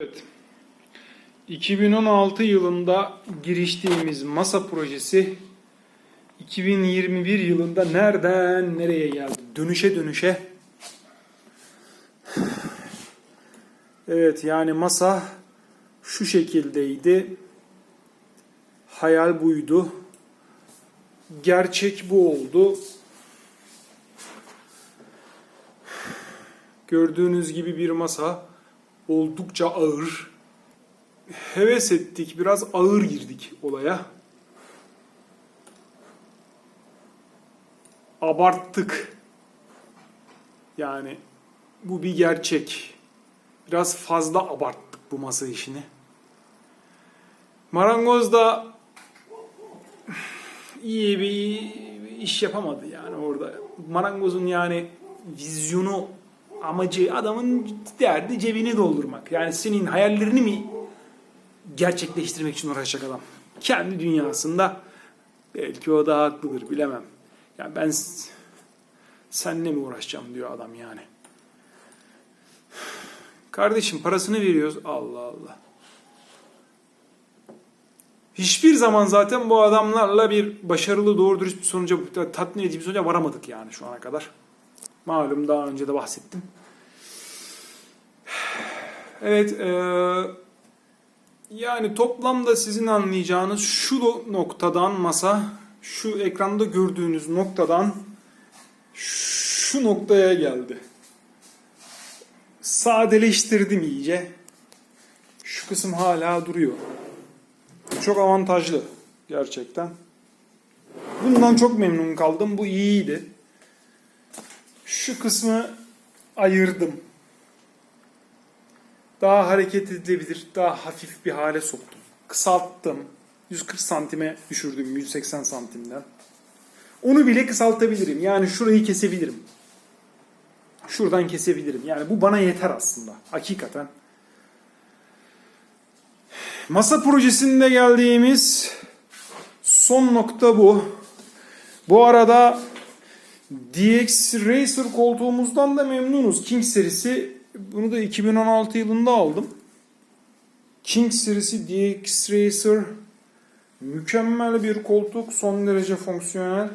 Evet. 2016 yılında giriştiğimiz masa projesi 2021 yılında nereden nereye geldi? Dönüşe dönüşe. Evet yani masa şu şekildeydi. Hayal buydu. Gerçek bu oldu. Gördüğünüz gibi bir masa oldukça ağır. Heves ettik, biraz ağır girdik olaya. Abarttık. Yani bu bir gerçek. Biraz fazla abarttık bu masa işini. Marangoz da iyi bir iş yapamadı yani orada. Marangozun yani vizyonu amacı adamın derdi cebini doldurmak. Yani senin hayallerini mi gerçekleştirmek için uğraşacak adam? Kendi dünyasında belki o da haklıdır bilemem. Yani ben s- seninle mi uğraşacağım diyor adam yani. Kardeşim parasını veriyoruz. Allah Allah. Hiçbir zaman zaten bu adamlarla bir başarılı doğru dürüst bir sonuca tatmin edici bir sonuca varamadık yani şu ana kadar. Malum daha önce de bahsettim. Evet, eee, yani toplamda sizin anlayacağınız şu noktadan masa, şu ekranda gördüğünüz noktadan şu noktaya geldi. Sadeleştirdim iyice. Şu kısım hala duruyor. Çok avantajlı gerçekten. Bundan çok memnun kaldım. Bu iyiydi. Şu kısmı ayırdım. Daha hareket edilebilir, daha hafif bir hale soktum. Kısalttım. 140 santime düşürdüm 180 santimden. Onu bile kısaltabilirim. Yani şurayı kesebilirim. Şuradan kesebilirim. Yani bu bana yeter aslında. Hakikaten. Masa projesinde geldiğimiz son nokta bu. Bu arada DX Racer koltuğumuzdan da memnunuz. King serisi bunu da 2016 yılında aldım. King serisi DX Racer mükemmel bir koltuk. Son derece fonksiyonel.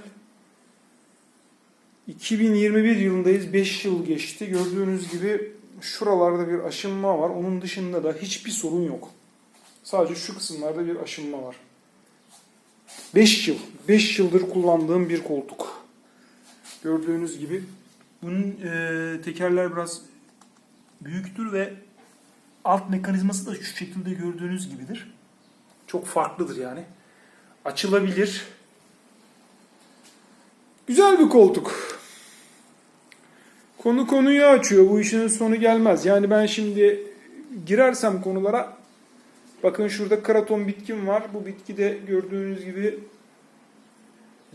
2021 yılındayız. 5 yıl geçti. Gördüğünüz gibi şuralarda bir aşınma var. Onun dışında da hiçbir sorun yok. Sadece şu kısımlarda bir aşınma var. 5 yıl. 5 yıldır kullandığım bir koltuk. Gördüğünüz gibi bunun e, tekerler biraz büyüktür ve alt mekanizması da şu şekilde gördüğünüz gibidir. Çok farklıdır yani. Açılabilir. Güzel bir koltuk. Konu konuyu açıyor. Bu işin sonu gelmez. Yani ben şimdi girersem konulara bakın şurada kraton bitkim var. Bu bitki de gördüğünüz gibi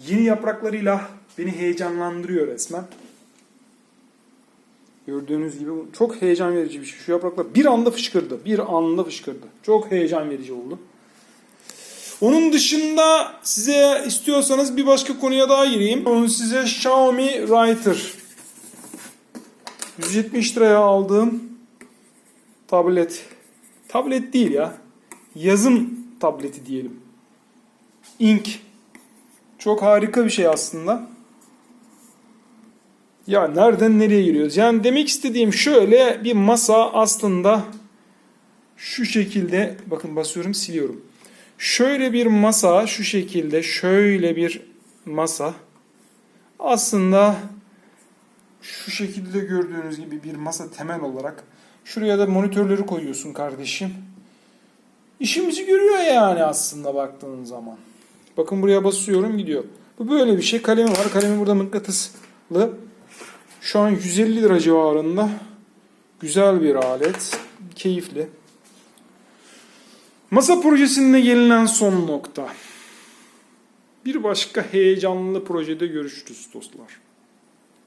yeni yapraklarıyla beni heyecanlandırıyor resmen. Gördüğünüz gibi çok heyecan verici bir şey. Şu yapraklar bir anda fışkırdı. Bir anda fışkırdı. Çok heyecan verici oldu. Onun dışında size istiyorsanız bir başka konuya daha gireyim. Onu size Xiaomi Writer 170 liraya aldığım tablet. Tablet değil ya. Yazım tableti diyelim. Ink. Çok harika bir şey aslında. Ya nereden nereye giriyoruz? Yani demek istediğim şöyle bir masa aslında şu şekilde bakın basıyorum siliyorum. Şöyle bir masa şu şekilde şöyle bir masa aslında şu şekilde gördüğünüz gibi bir masa temel olarak şuraya da monitörleri koyuyorsun kardeşim. İşimizi görüyor yani aslında baktığın zaman. Bakın buraya basıyorum gidiyor. Bu böyle bir şey. Kalemi var. Kalemi burada mıknatıslı. Şu an 150 lira civarında. Güzel bir alet. Keyifli. Masa projesinde gelinen son nokta. Bir başka heyecanlı projede görüşürüz dostlar.